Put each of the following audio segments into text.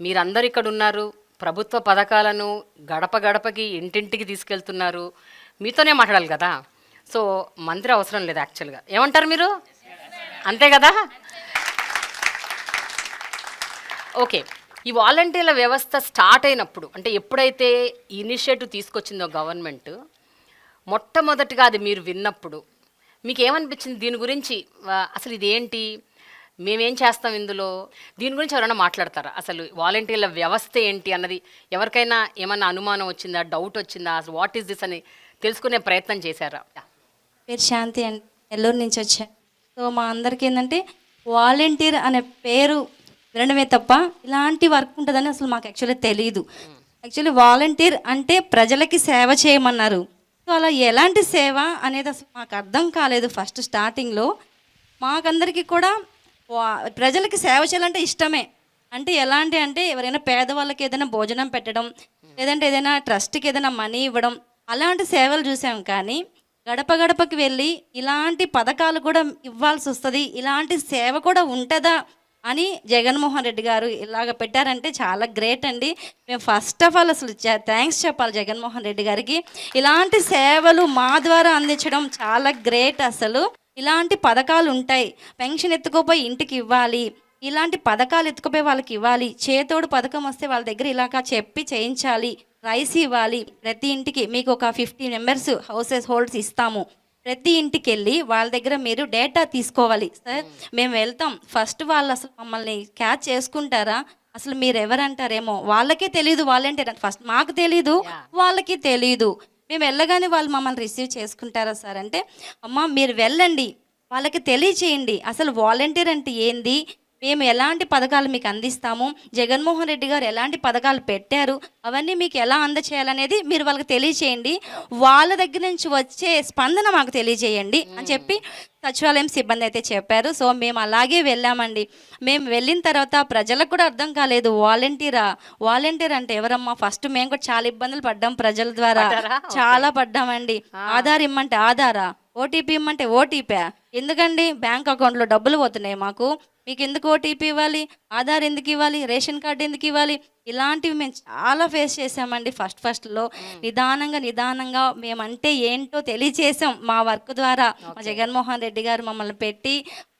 మీరందరూ ఇక్కడ ఉన్నారు ప్రభుత్వ పథకాలను గడప గడపకి ఇంటింటికి తీసుకెళ్తున్నారు. మీతోనే మాట్లాడాలి కదా? సో మంత్రి అవసరం లేదు యాక్చువల్గా ఏమంటారు మీరు? అంతే కదా? ఓకే. ఈ వాలంటీర్ల వ్యవస్థ స్టార్ట్ అయినప్పుడు అంటే ఎప్పుడైతే ఇనిషియేటివ్ తీసుకొచ్చిందో గవర్నమెంట్ మొట్టమొదటిగా అది మీరు విన్నప్పుడు మీకు ఏమనిపించింది దీని గురించి అసలు ఇదేంటి? మేమేం చేస్తాం ఇందులో? దీని గురించి ఎవరైనా మాట్లాడతారా? అసలు వాలంటీర్ల వ్యవస్థ ఏంటి అన్నది ఎవరికైనా ఏమన్నా అనుమానం వచ్చిందా? డౌట్ వచ్చిందా? అసలు వాట్ ఈస్ దిస్ అని తెలుసుకునే ప్రయత్నం చేశారా? పేరు శాంతి అండి. నెల్లూరు నుంచి వచ్చా. సో మా అందరికీ ఏంటంటే వాలంటీర్ అనే పేరు వినడమే తప్ప ఇలాంటి వర్క్ ఉంటుందని అసలు మాకు యాక్చువల్లీ తెలియదు యాక్చువల్లీ వాలంటీర్ అంటే ప్రజలకి సేవ చేయమన్నారు. సో అలా ఎలాంటి సేవ అనేది అసలు మాకు అర్థం కాలేదు ఫస్ట్ స్టార్టింగ్లో. మాకందరికీ కూడా ప్రజలకి సేవ చేయాలంటే ఇష్టమే. అంటే ఎలాంటి అంటే ఎవరైనా పేదవాళ్ళకి ఏదైనా భోజనం పెట్టడం లేదంటే ఏదైనా ట్రస్ట్కి ఏదైనా మనీ ఇవ్వడం అలాంటి సేవలు చూసాం కానీ గడప గడపకి వెళ్ళి ఇలాంటి పథకాలు కూడా ఇవ్వాల్సి వస్తుంది ఇలాంటి సేవ కూడా ఉంటుందా అని జగన్మోహన్ రెడ్డి గారు ఇలాగ పెట్టారంటే చాలా గ్రేట్ అండి. మేము ఫస్ట్ ఆఫ్ ఆల్ అసలు థ్యాంక్స్ చెప్పాలి జగన్మోహన్ రెడ్డి గారికి. ఇలాంటి సేవలు మా ద్వారా అందించడం చాలా గ్రేట్ అసలు. ఇలాంటి పథకాలు ఉంటాయి పెన్షన్ ఎత్తుకోపోయి ఇంటికి ఇవ్వాలి. ఇలాంటి పథకాలు ఎత్తుకుపోయి వాళ్ళకి ఇవ్వాలి. చేతోడు పథకం వస్తే వాళ్ళ దగ్గర ఇలాగా చెప్పి చేయించాలి. రైస్ ఇవ్వాలి. ప్రతి ఇంటికి మీకు ఒక ఫిఫ్టీ మెంబర్స్ హౌసెస్ హోల్డ్స్ ఇస్తాము. ప్రతి ఇంటికి వెళ్ళి వాళ్ళ దగ్గర మీరు డేటా తీసుకోవాలి. సార్ మేము వెళ్తాం. ఫస్ట్ వాళ్ళు అసలు మమ్మల్ని క్యాచ్ చేసుకుంటారా? అసలు మీరు ఎవరంటారేమో? వాళ్ళకే తెలియదు వాలంటీర్ ఫస్ట్ మాకు తెలీదు వాళ్ళకి తెలీదు. మేము వెళ్ళగానే వాళ్ళు మమ్మల్ని రిసీవ్ చేసుకుంటారా సార్? అంటే అమ్మ మీరు వెళ్ళండి. వాళ్ళకి తెలియచేయండి. అసలు వాలంటీర్ అంటే ఏంది? మేము ఎలాంటి పథకాలు మీకు అందిస్తాము? జగన్మోహన్ రెడ్డి గారు ఎలాంటి పథకాలు పెట్టారు? అవన్నీ మీకు ఎలా అందచేయాలనేది మీరు వాళ్ళకి తెలియచేయండి. వాళ్ళ దగ్గర నుంచి వచ్చే స్పందన మాకు తెలియజేయండి అని చెప్పి సచివాలయం సిబ్బంది అయితే చెప్పారు. సో మేము అలాగే వెళ్ళామండి. మేము వెళ్ళిన తర్వాత ప్రజలకు కూడా అర్థం కాలేదు. వాలంటీరా వాలంటీర్ అంటే ఎవరమ్మా? ఫస్ట్ మేము కూడా చాలా ఇబ్బందులు పడ్డాం ప్రజల ద్వారా? చాలా పడ్డామండి. ఆధార్ ఇమ్మంటే ఆధారా? ఓటీపీ ఇమ్మంటే ఓటీపీ ఎందుకండి? బ్యాంక్ అకౌంట్లో డబ్బులు పోతున్నాయి మాకు. మీకు ఎందుకు ఓటీపీ ఇవ్వాలి? ఆధార్ ఎందుకు ఇవ్వాలి? రేషన్ కార్డు ఎందుకు ఇవ్వాలి? ఇలాంటివి మేము చాలా ఫేస్ చేసామండి ఫస్ట్ ఫస్ట్లో. నిదానంగా నిదానంగా మేమంటే ఏంటో తెలియచేసాం మా వర్క్ ద్వారా. మా జగన్మోహన్ రెడ్డి గారు మమ్మల్ని పెట్టి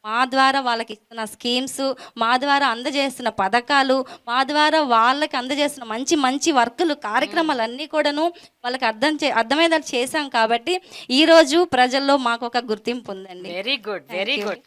మా ద్వారా వాళ్ళకి ఇస్తున్న స్కీమ్స్ మా ద్వారా అందజేస్తున్న పథకాలు మా ద్వారా వాళ్ళకి అందజేస్తున్న మంచి మంచి వర్కులు కార్యక్రమాలు అన్నీ కూడాను వాళ్ళకి అర్థం చే అర్థమయ్యేలా చేశాం కాబట్టి ఈరోజు ప్రజల్లో మాకు ఒక గుర్తింపు ఉందండి. Very good very good.